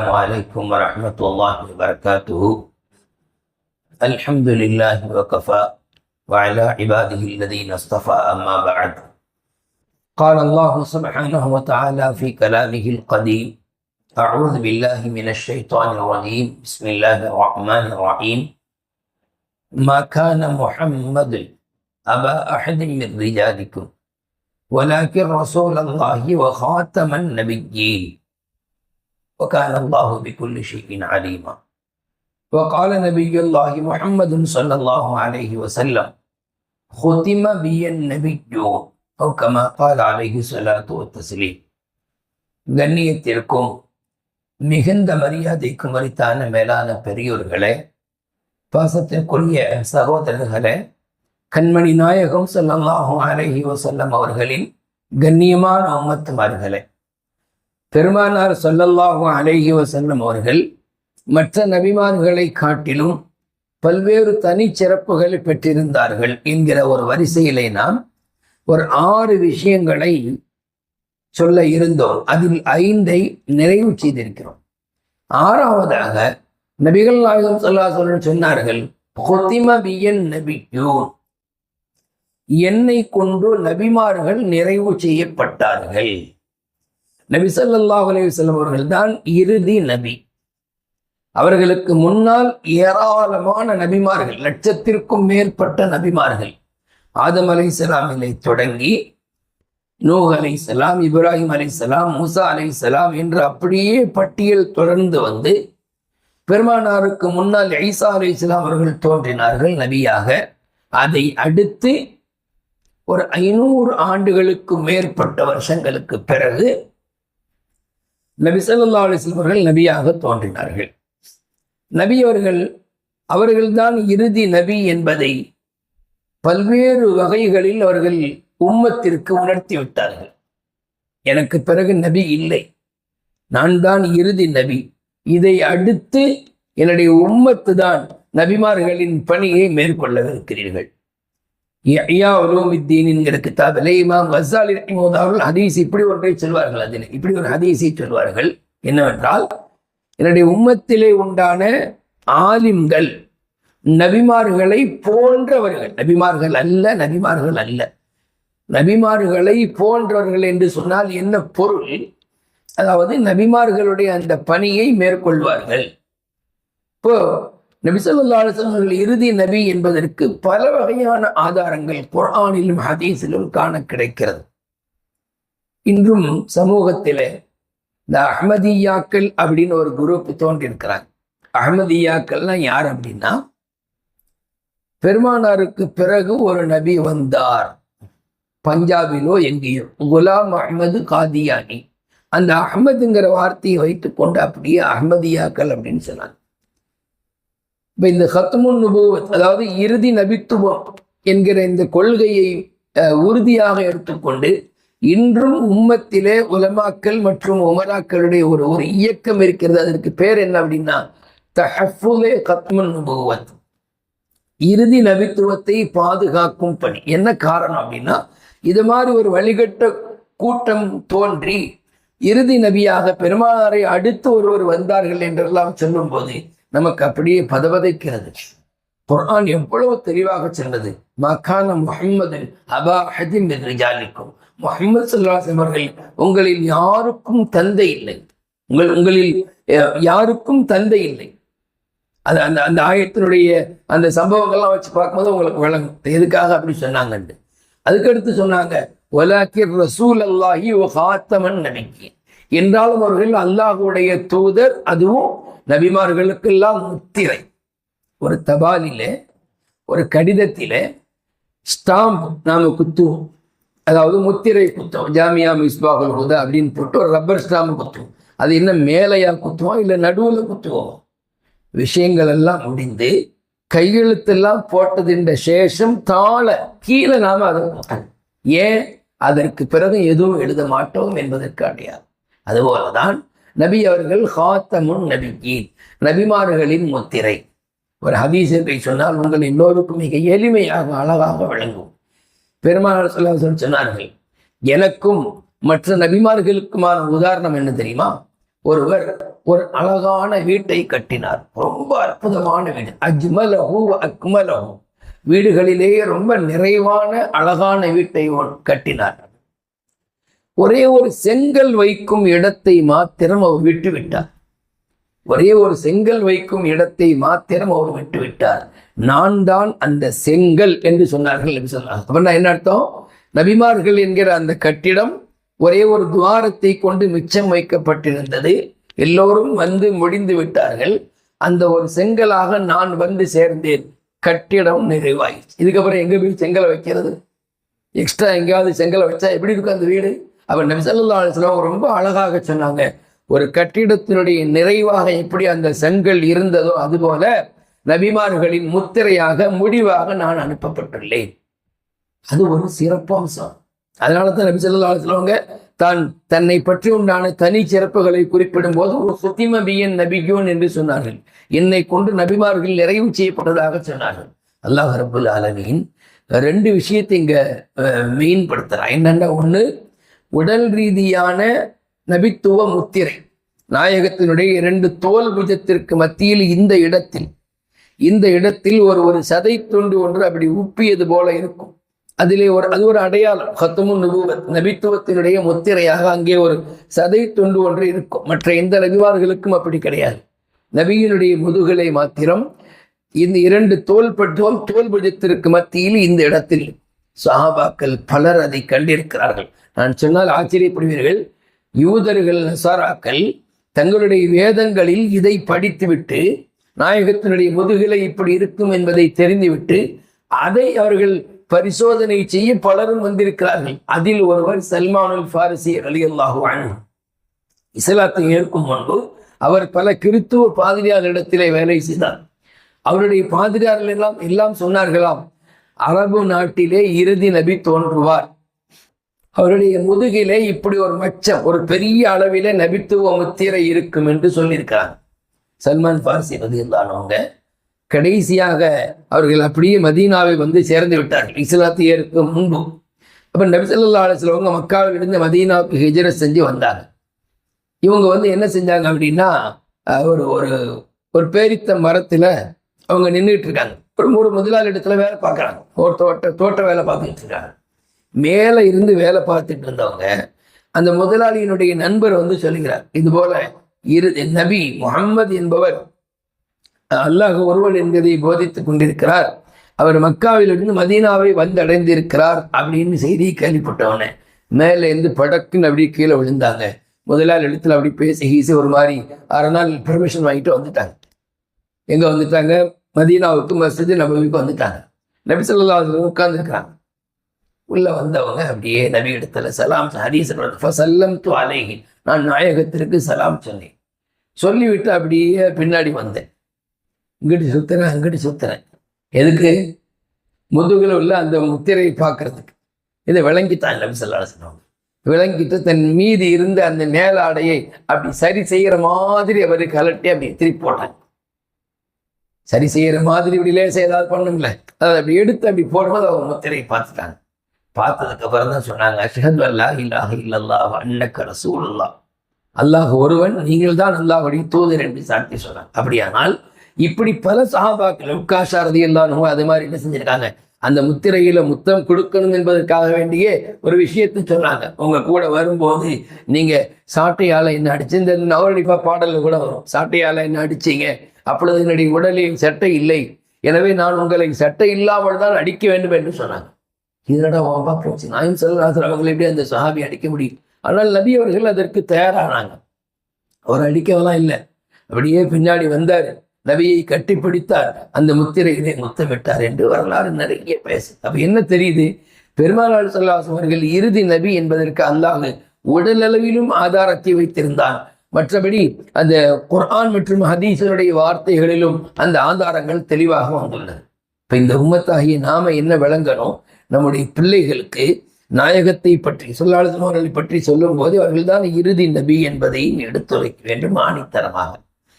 السلام عليكم ورحمة الله وبركاته الحمد لله وكفى وعلى عباده الذين اصطفى أما بعد قال الله سبحانه وتعالى في كلامه القديم أعوذ بالله من الشيطان الرجيم بسم الله الرحمن الرحيم ما كان محمد أبا أحد من رجالكم ولكن رسول الله وخاتم النبيين وكان الله بكل شيء عليما وقال نبي الله محمد صلى الله عليه وسلم ختم بي النبيون أو كما قال عليه الصلاة والتسليم கண்ணியத்திற்கும் மிகுந்த மரியாதைக்கும் மறித்தான மேலான பெரியோர்களே பாசத்திற்குரிய சகோதரர்களே கண்மணி நாயகம் ஸல்லல்லாஹு அலைஹி வஸல்லம் அவர்களின் கண்ணியமான உம்மத்துமார்களே பெருமானார் சொல்லல்லாஹு அழகி வசல்லம் அவர்கள் மற்ற நபிமார்களை காட்டிலும் பல்வேறு தனிச்சிறப்புகளை பெற்றிருந்தார்கள் என்கிற ஒரு வரிசையிலே நாம் ஒரு ஆறு விஷயங்களை சொல்ல இருந்தோம். அதில் ஐந்தை நிறைவு செய்திருக்கிறோம். ஆறாவதாக நபிகள் நாயகம் சொல்லாசல் சொன்னார்கள் பியன் என்னை கொண்டு நபிமார்கள் நிறைவு செய்யப்பட்டார்கள். நபி ஸல்லல்லாஹு அலைஹி வஸல்லம் அவர்கள் தான் இறுதி நபி. அவர்களுக்கு முன்னால் ஏராளமான நபிமார்கள் லட்சத்திற்கும் மேற்பட்ட நபிமார்கள். ஆதம் அலைஹிஸ்ஸலாமிலே தொடங்கி நூஹ் சலாம் இப்ராஹிம் அலை சலாம் மூசா சலாம் என்று அப்படியே பட்டியல் தொடர்ந்து வந்து பெருமானாருக்கு முன்னால் ஐசா அலை சலாம் அவர்கள் தோன்றினார்கள் நபியாக. அதை அடுத்து ஒரு ஐநூறு ஆண்டுகளுக்கு மேற்பட்ட வருஷங்களுக்கு பிறகு நபி சல்லா அலிஸ்லம் அவர்கள் நபியாக தோன்றினார்கள். நபி அவர்கள் அவர்கள்தான் இறுதி நபி என்பதை பல்வேறு வகைகளில் அவர்கள் உம்மத்திற்கு உணர்த்தி விட்டார்கள். எனக்கு பிறகு நபி இல்லை. நான் தான் இறுதி நபி. இதை அடுத்து என்னுடைய உம்மத்து தான் நபிமார்களின் பணியை மேற்கொள்ளவிருக்கிறீர்கள். ஐயா உலோமித்தீன் என்கிற இமாம் வசாலி ரஹிமஹுல்லாஹ் அவர்கள் ஹதீஸ் இப்படி ஒன்றை சொல்வார்கள் அதில். இப்படி ஒரு ஹதீஸை சொல்வார்கள். என்னவென்றால் என்னுடைய உம்மத்திலே உண்டான ஆலிம்கள் நபிமார்களை போன்றவர்கள் நபிமார்கள் அல்ல நபிமார்கள் அல்ல. நபிமார்களை போன்றவர்கள் என்று சொன்னால் என்ன பொருள்? அதாவது நபிமார்களுடைய அந்த பணியை மேற்கொள்வார்கள். இப்போ நபிசல்லா அவர்கள் இறுதி நபி என்பதற்கு பல வகையான ஆதாரங்கள் குரானிலும் ஹதீஸிலும் காண கிடைக்கிறது. இன்றும் சமூகத்தில் இந்த அஹ்மதியாக்கள் அப்படின்னு ஒரு குரூப் தோன்றியிருக்கிறாங்க. அஹ்மதியாக்கள்னா யார் அப்படின்னா பெருமானாருக்கு பிறகு ஒரு நபி வந்தார். பஞ்சாபிலோ எங்கேயோ குலாம் அஹ்மது காதியானி. அந்த அஹமதுங்கிற வார்த்தையை வைத்துக்கொண்டு அப்படியே அஹ்மதியாக்கள் அப்படின்னு சொன்னாங்க. இப்போ இந்த ஹத்முன் நுபுவத் அதாவது இறுதி நபித்துவம் என்கிற இந்த கொள்கையை அஹ், உறுதியாக எடுத்துக்கொண்டு இன்றும் உம்மத்திலே உலமாக்கள் மற்றும் உமராக்களுடைய ஒரு ஒரு இயக்கம் இருக்கிறது. அதற்கு பேர் என்ன அப்படின்னா தஹஃபுலே கத்முன் நுபுவத். இறுதி நபித்துவத்தை பாதுகாக்கும் பணி. என்ன காரணம் அப்படின்னா இது மாதிரி ஒரு வழிகட்ட கூட்டம் தோன்றி இறுதி நபியாக பெருமானாரை அடுத்து ஒருவர் வந்தார்கள் என்றெல்லாம் சொல்லும்போது நமக்கு அப்படியே பதவதைக்கிறது குர்ஆன் எவ்வளவு தெளிவாக சென்றது மக்கான முஹம்மது அபா ஹதிம் ரிஜாலிக்கும். முஹம்மது சல்லாஹம் அவர்கள் உங்களில் யாருக்கும் தந்தை இல்லை. உங்கள் உங்களில் யாருக்கும் தந்தை இல்லை. அது அந்த அந்த ஆயத்தினுடைய அந்த சம்பவங்கள்லாம் வச்சு பார்க்கும்போது உங்களுக்கு விளங்கும். எதுக்காக அப்படி சொன்னாங்கன்ட்டு அதுக்கடுத்து சொன்னாங்க ஒலாக்கிர் ரசூல் அல்லாஹி ஓ ஹாத்தமன் நபிக்கு. என்றாலும் அவர்கள் அல்லாஹுடைய தூதர் அதுவும் நபிமார்களுக்கெல்லாம் முத்திரை. ஒரு தபாலிலே ஒரு கடிதத்திலே ஸ்டாம்ப் நாம் குத்துவோம். அதாவது முத்திரை குத்துவோம் ஜாமியா மிஸ்பாகுல் ஹுதா அப்படின்னு போட்டு ஒரு ரப்பர் ஸ்டாம்ப் குத்துவோம். அது என்ன மேலையாக குத்துவோம் இல்லை நடுவில் குத்துவோம்? விஷயங்கள் எல்லாம் முடிந்து கையெழுத்தெல்லாம் போட்டதின்ற சேஷம் தாழ கீழே நாம் அதை போட்டோம். ஏன்? அதற்கு பிறகு எதுவும் எழுத மாட்டோம் என்பதற்கு அடையாது அதுபோலதான் நபி அவர்கள் ஹாத்தமுன் நபிக்கீன் நபிமார்களின் முத்திரை. ஒரு ஹதீஸ் என்று சொன்னால் உங்கள் எல்லோருக்கும் மிக எளிமையாக அழகாக விளங்கும். பெருமாள் சொல்லாசன் சொன்னார்கள் எனக்கும் மற்ற நபிமார்களுக்குமான உதாரணம் என்ன தெரியுமா? ஒருவர் ஒரு அழகான வீட்டை கட்டினார். ரொம்ப அற்புதமான வீடு. அஜ்மலஹு அக்மலஹு. வீடுகளிலேயே ரொம்ப நிறைவான அழகான வீட்டை கட்டினார். ஒரே ஒரு செங்கல் வைக்கும் இடத்தை மாத்திரம் அவர் விட்டு விட்டார் ஒரே ஒரு செங்கல் வைக்கும் இடத்தை மாத்திரம் அவர் விட்டு விட்டார் நான் தான் அந்த செங்கல் என்று சொன்னார்கள் நபி சொன்னார் அப்படின்னா என்ன அர்த்தம்? நபிமார்கள் என்கிற அந்த கட்டிடம் ஒரே ஒரு துவாரத்தை கொண்டு மிச்சம் வைக்கப்பட்டிருந்தது. எல்லோரும் வந்து முடிந்து விட்டார்கள். அந்த ஒரு செங்கலாக நான் வந்து சேர்ந்தேன். கட்டிடம் நிறைவாயிடுச்சு. இதுக்கப்புறம் எங்க போய் செங்கலை வைக்கிறது? எக்ஸ்ட்ரா எங்கேயாவது செங்கலை வச்சா எப்படி இருக்கும் அந்த வீடு? அவர் நபி ஸல்லல்லாஹு ரொம்ப அழகாக சொன்னாங்க. ஒரு கட்டிடத்தினுடைய நிறைவாக எப்படி அந்த செங்கல் இருந்ததோ அதுபோல நபிமார்களின் முத்திரையாக முடிவாக நான் அனுப்பப்பட்டுள்ளேன். அது ஒரு சிறப்பம்சம் அதனால தான் நபி ஸல்லல்லாஹு அலைஹி தான் தன்னை பற்றி உண்டான தனி சிறப்புகளை குறிப்பிடும் போது ஒரு சுத்திமபியன் நபிகோன் என்று சொன்னார்கள். என்னை கொண்டு நபிமார்கள் நிறைவு செய்யப்பட்டதாக சொன்னார்கள். அல்லாஹ் ரபுல் ஆலமீன் ரெண்டு விஷயத்தை இங்க மெயின்படுத்துறான். என்னென்ன ஒன்று உடல் ரீதியான நபித்துவ முத்திரை. நாயகத்தினுடைய இரண்டு தோல் புஜத்திற்கு மத்தியில் இந்த இடத்தில் இந்த இடத்தில் ஒரு ஒரு சதை துண்டு ஒன்று அப்படி உப்பியது போல இருக்கும். அதிலே ஒரு அது ஒரு அடையாளம். ஹத்தமு நுபுவத் நபித்துவத்தினுடைய முத்திரையாக அங்கே ஒரு சதை துண்டு ஒன்று இருக்கும். மற்ற எந்த நபிவார்களுக்கும் அப்படி கிடையாது. நபியினுடைய முதுகலை மாத்திரம் இந்த இரண்டு தோல் பட்டுவம் தோல் புஜத்திற்கு மத்தியில் இந்த இடத்தில் சஹாபாக்கள் பலர் அதை கண்டிருக்கிறார்கள். நான் சொன்னால் ஆச்சரியப்படுவீர்கள். யூதர்கள் நசாராக்கள் தங்களுடைய வேதங்களில் இதை படித்துவிட்டு நாயகத்தினுடைய முதுகிலை இப்படி இருக்கும் என்பதை தெரிந்துவிட்டு அதை அவர்கள் பரிசோதனை செய்ய பலரும் வந்திருக்கிறார்கள். அதில் ஒருவர் சல்மானுல் ஃபாரிசி அலி அல்லாஹு இஸ்லாத்தை ஏற்கும் முன்பு அவர் பல கிறித்துவ பாதிரியாரிடத்திலே வேலை செய்தார். அவருடைய பாதிரியார்கள் எல்லாம் எல்லாம் சொன்னார்களாம் அரபு நாட்டிலே இறுதி நபி தோன்றுவார். அவருடைய முதுகிலே இப்படி ஒரு மச்சம் ஒரு பெரிய அளவிலே நபித்துவ முத்திரை இருக்கும் என்று சொல்லியிருக்கிறாங்க. சல்மான் ஃபார்சி ரதியல்லானவங்க கடைசியாக அவர்கள் அப்படியே மதீனாவை வந்து சேர்ந்து விட்டார்கள். இஸ்லாத்தியருக்கு முன்பு. அப்ப நபிசல்லா ஸல்லல்லாஹு மக்காவிலிருந்து மதீனாவுக்கு ஹிஜ்ரத் செஞ்சு வந்தாங்க. இவங்க வந்து என்ன செஞ்சாங்க அப்படின்னா ஒரு ஒரு ஒரு பேரித்த மரத்துல அவங்க நின்றுட்டு இருக்காங்க. ஒரு மூணு முதலாளி இடத்துல வேலை பார்க்குறாங்க. ஒரு தோட்ட தோட்ட வேலை பார்த்துட்டு இருக்காங்க. மேலே இருந்து வேலை பார்த்துட்டு இருந்தவங்க அந்த முதலாளியினுடைய நண்பர் வந்து சொல்லுகிறார். இது போல இரு நபி முகம்மது என்பவர் அல்லாஹ் ஒருவன் என்பதை போதித்துக் கொண்டிருக்கிறார். அவர் மக்காவிலிருந்து மதீனாவை வந்து அடைந்திருக்கிறார் அப்படின்னு செய்தி கேள்விப்பட்டவனே மேலே இருந்து படக்குன்னு அப்படியே கீழே விழுந்தாங்க. முதலாளி இடத்துல அப்படி பேசி ஹீசி ஒரு மாதிரி அரை நாள் பெர்மிஷன் வாங்கிட்டு வந்துட்டாங்க. எங்க வந்துட்டாங்க? மதீனாவுக்கு மஸ்ஜித் நபிக்கு வந்துட்டாங்க. நபி சொல்லா அலைஹி வஸல்லம் உட்கார்ந்துருக்காங்க வந்தவங்க அப்படியே நபி இடத்துல சலாம் ஹதீஸ் ஃபசல்லம் து நான் நாயகத்திற்கு சலாம் சொன்னேன். சொல்லிவிட்டு அப்படியே பின்னாடி வந்தேன். இங்கிட்டு சுத்துறேன் அங்கிட்டு சுத்துறேன். எதுக்கு? முதுகில் உள்ள அந்த முத்திரையை பார்க்கறதுக்கு. இதை விளங்கித்தான் நபி சொல்லா சொன்னவங்க விளங்கிட்டு தன் மீதி இருந்த அந்த மேலாடையை அப்படி சரி செய்கிற மாதிரி அவர் கலட்டி அப்படி திருப்பி போட்டாங்க. சரி செய்யற மாதிரி இப்படி லேசாக ஏதாவது பண்ணும்ல. அதை அப்படி எடுத்து அப்படி போடும்போது அவங்க முத்திரையை பார்த்துட்டாங்க. பார்த்ததுக்கு அப்புறம் தான் சொன்னாங்க அஷ்ஹது அல்லாஹ் இல்லாஹ இல்லல்லாஹ் அன்னக்க ரசூலுல்லாஹ். அல்லாஹ் ஒருவன் நீங்கள் தான் அல்லாஹ்வுடைய தூதர் என்று சாட்சி சொன்னாங்க. அப்படியானால் இப்படி பல சஹாபாக்கள் உட்காஷாரதி எல்லாம் அது மாதிரி என்ன செஞ்சிருக்காங்க? அந்த முத்திரையில முத்தம் கொடுக்கணும் என்பதற்காக வேண்டியே ஒரு விஷயத்தை சொன்னாங்க உங்க கூட வரும்போது நீங்க சாட்டையால என்ன அடிச்சு இந்த நவரடிப்பா பாடல்ல கூட வரும். சாட்டையால என்ன அடிச்சீங்க? அப்பொழுது என்னுடைய உடலில் சட்டை இல்லை. எனவே நான் உங்களை சட்டை இல்லாமல் தான் அடிக்க வேண்டும் என்று சொன்னாங்க. இதனடா வாம்பா போச்சு? நாயும் செல்வராசர் அவங்களை எப்படி அந்த சஹாபி அடிக்க முடியும்? ஆனால் நபி அவர்கள் அதற்கு தயாரானாங்க. அவர் அடிக்கவெல்லாம் இல்லை. அப்படியே பின்னாடி வந்தார். நபியை கட்டிப்பிடித்தார். அந்த முத்திரையிலே முத்தமிட்டார் என்று வரலாறு நிறைய பேசு. அப்ப என்ன தெரியுது? பெருமாள் சல்லாஸ் அவர்கள் இறுதி நபி என்பதற்கு அல்லாஹ் உடலளவிலும் ஆதாரத்தை வைத்திருந்தான். மற்றபடி அந்த குர்ஆன் மற்றும் ஹதீசனுடைய வார்த்தைகளிலும் அந்த ஆதாரங்கள் தெளிவாக வந்துள்ளது. இப்ப இந்த உம்மத்தாகிய நாம என்ன விளங்கணும்? நம்முடைய பிள்ளைகளுக்கு நாயகத்தை பற்றி சொல்லாளர்கள் அவர்களை பற்றி சொல்லும் போது அவர்கள்தான் இறுதி நபி என்பதை எடுத்துரைக்க வேண்டும் ஆணித்தரமாக.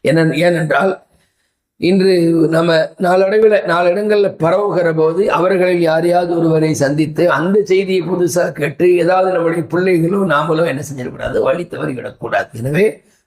என்ன ஏனென்றால் இன்று நம்ம நாளடைவில் நாளிடங்களில் பரவுகிற போது அவர்களில் யாரையாவது ஒருவரை சந்தித்து அந்த செய்தியை புதுசாக கேட்டு ஏதாவது நம்முடைய பிள்ளைகளோ நாமளோ என்ன செஞ்சிடக்கூடாது? வழி தவறிவிடக்கூடாது எனவே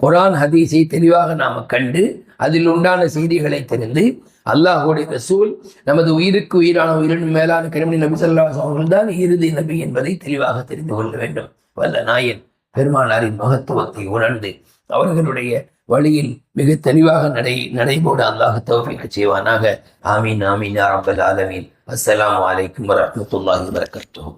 குரான் ஹதீஸை தெளிவாக நாம் கண்டு அதில் உண்டான செய்திகளை தெரிந்து அல்லாஹுடைய ரசூல் நமது உயிருக்கு உயிரான உயிரின் மேலான கிருமி நபி சொல்லாஸ் அவர்கள் தான் இறுதி நபி என்பதை தெளிவாக தெரிந்து கொள்ள வேண்டும். வல்ல நாயன் பெருமானாரின் மகத்துவத்தை உணர்ந்து அவர்களுடைய வழியில் மிக தெளிவாக நடை நடைபோட அல்லாஹ் தௌஃபிக் செய்வானாக. ஆமீன் ஆமீன் யா ஆலமீன். அஸ்ஸலாமு அலைக்கும் வரமத்துல்லாஹி வபரகாத்துஹு.